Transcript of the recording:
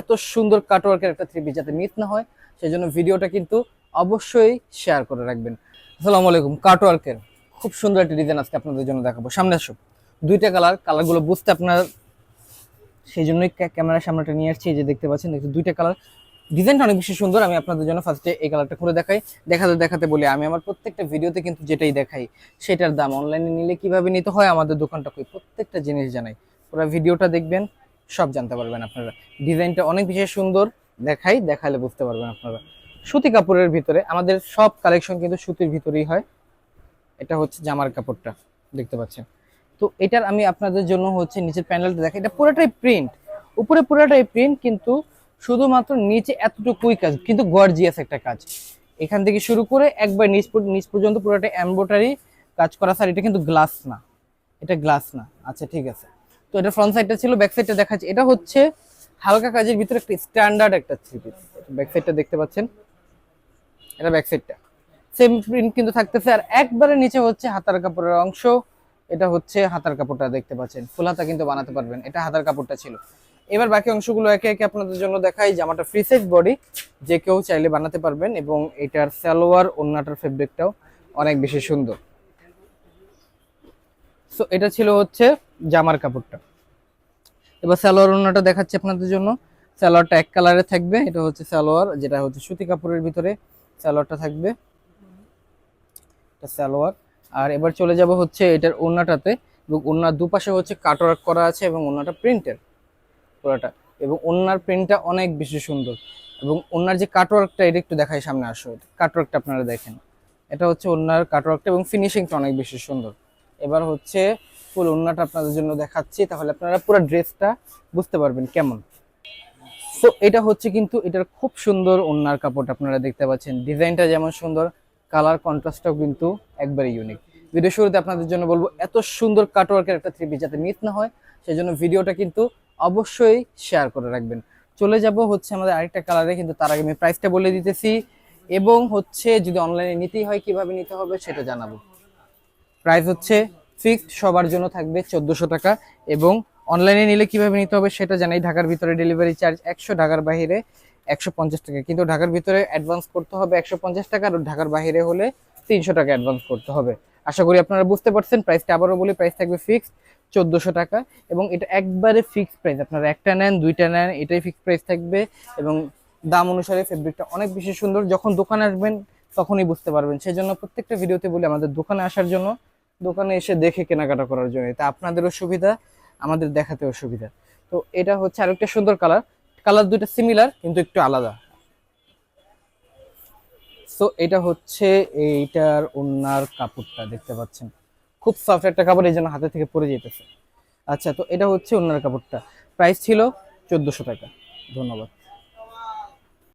এত সুন্দর কাটওয়ার্কের একটা থ্রি পিস যাতে মিস না হয় সেই জন্য ভিডিওটা কিন্তু অবশ্যই শেয়ার করে রাখবেন। আসসালামু আলাইকুম কাটওয়ার্কের খুব সুন্দর একটা ডিজাইন আজকে আপনাদের জন্য দেখাবো। সামনে আসো দুইটা কালার কালারগুলো বুঝতে আপনার সেই জন্যই ক্যা- ক্যামেরার সামনেটা নিয়ে আসছি যে দেখতে পাচ্ছেন দুইটা কালার ডিজাইনটা অনেক বেশি সুন্দর, আমি আপনাদের জন্য ফার্স্টে এই কালারটা খুলে দেখাই। দেখাতে দেখাতে বলি, আমি আমার প্রত্যেকটা ভিডিওতে কিন্তু যেটাই দেখাই, সেটার দাম অনলাইনে নিলে কীভাবে নিতে হয়, আমাদের দোকানটা কই, প্রত্যেকটা জিনিস জানাই। পুরো ভিডিওটা দেখবেন সব জানতে পারবেন আপনারা। ডিজাইনটা অনেক বেশি সুন্দর দেখাই, দেখালে বুঝতে পারবেন আপনারা। সুতি কাপড়ের ভিতরে আমাদের সব কালেকশন কিন্তু সুতির ভিতরেই হয়। এটা হচ্ছে জামার কাপড়টা, দেখতে পাচ্ছেন। তো এটার আমি আপনাদের জন্য হচ্ছে নিচের প্যানেলটা দেখাই। এটা পুরোটাই প্রিন্ট উপরে পুরোটাই প্রিন্ট কিন্তু শুধুমাত্র নিচে এতটুকুই কাজ, কিন্তু গর্জিয়াস একটা কাজ। এখান থেকে শুরু করে একবার নিচ নিচ পর্যন্ত পুরোটা এমব্রয়ডারি কাজ করা, স্যার, এটা কিন্তু গ্লাস না। এটা গ্লাস না। আচ্ছা ঠিক আছে। তো এটা ফ্রন্ট সাইডটা ছিল ব্যাক সাইডটা দেখাচ্ছি। এটা হচ্ছে হালকা কাজের ভিতরে একটা স্ট্যান্ডার্ড একটা থ্রি পিস ব্যাক সাইডটা দেখতে পাচ্ছেন? এটা ব্যাক সাইডটা সেম প্রিন্ট কিন্তু থাকতেছে। আর একবারে নিচে হচ্ছে হাতার কাপড়ের অংশ। এটা হচ্ছে হাতার কাপড়টা দেখতে পাচ্ছেন। ফুল হাতা কিন্তু বানাতে পারবেন। এটা হাতার কাপড়টা ছিল। এবার বাকি অংশগুলো একে একে আপনাদের জন্য দেখাই জামাটা ফ্রি সাইজ বডি যে কেউ চাইলে বানাতে পারবেন এবং এটার সালোয়ার ওন্নাটার ফেব্রিকটাও অনেক বেশি সুন্দর। সো এটা ছিল হচ্ছে জামার কাপড়টা। এবার সালোয়ার ওন্নাটা দেখাচ্ছি আপনাদের জন্য। সালোয়ারটা এক কালারে থাকবে, এটা হচ্ছে সালোয়ার, যেটা হচ্ছে সুতি কাপড়ের ভিতরে সালোয়ারটা থাকবে। এটা সালোয়ার। আর এবার চলে যাব হচ্ছে এটার ওন্নাটাতে এবং ওন্নার দুপাশে হচ্ছে কাটওয়ার্ক করা আছে এবং ওন্নাটা প্রিন্টের পুরোটা এবং ওন্নার প্রিন্টটা অনেক বেশি সুন্দর। এবং ওন্নার যে কাটওয়ার্কটা এটা একটু দেখাই সামনে আসো। কাটওয়ার্কটা আপনারা দেখেন। এটা হচ্ছে ওন্নার কাটওয়ার্কটা এবং ফিনিশিংটা অনেক বেশি সুন্দর। এবার হচ্ছে ফুল ওন্নাটা আপনাদের জন্য দেখাচ্ছি, তাহলে আপনারা পুরো ড্রেসটা বুঝতে পারবেন কেমন। সো এটা হচ্ছে কিন্তু এটার খুব সুন্দর ওন্নার কাপড় আপনারা দেখতে পাচ্ছেন। ডিজাইনটা যেমন সুন্দর, কালার কন্ট্রাস্টটাও কিন্তু একবারে ইউনিক ভিডিও শুরুতে আপনাদের জন্য বলব, এত সুন্দর কাটওয়ার্কের একটা থ্রি পিস যাতে মিস না হয় সেই জন্য ভিডিওটা কিন্তু অবশ্যই শেয়ার করে রাখবেন। চলে যাব হচ্ছে আমাদের আরেকটা কালারে কিন্তু তার আগে আমি প্রাইসটা বলে দিতেছি। এবং হচ্ছে যদি অনলাইনে নিতেই হয়, কীভাবে নিতে হবে সেটা জানাব। প্রাইস হচ্ছে ফিক্সড সবার জন্য থাকবে চোদ্দোশো টাকা এবং অনলাইনে নিলে কীভাবে নিতে হবে সেটা জানাই। ঢাকার ভিতরে ডেলিভারি চার্জ একশো, ঢাকার বাইরে একশো পঞ্চাশ টাকা। কিন্তু ঢাকার ভিতরে অ্যাডভান্স করতে হবে একশো পঞ্চাশ টাকা আর ঢাকার বাইরে হলে তিনশো টাকা অ্যাডভান্স করতে হবে। আশা করি আপনারা বুঝতে পারছেন প্রাইসটা আবারও বলি প্রাইস থাকবে ফিক্সড চোদ্দোশো টাকা এবং এটা একবারে ফিক্সড প্রাইস আপনারা একটা নেন, দুইটা নেন, এটাই ফিক্সড প্রাইস থাকবে এবং দাম অনুসারে ফেব্রিকটা অনেক বেশি সুন্দর। যখন দোকানে আসবেন তখনই বুঝতে পারবেন। সেই জন্য প্রত্যেকটা ভিডিওতে বলি, আমাদের দোকানে আসার জন্য দোকানে এসে দেখে কেনাকাটা করার জন্য। তা আপনাদেরও সুবিধা, আমাদের দেখাতেও সুবিধা। তো এটা হচ্ছে আরেকটা সুন্দর কালার। কালার দুটো সিমিলার কিন্তু একটু আলাদা। সো এটা হচ্ছে এইটার ওনার কাপড়টা, দেখতে পাচ্ছেন। খুব সফট একটা কাপড়, এই জন্য হাতে থেকে পড়ে যেতেছে আচ্ছা তো এটা হচ্ছে ওনার কাপড়টা। প্রাইস ছিল চোদ্দোশো টাকা। ধন্যবাদ।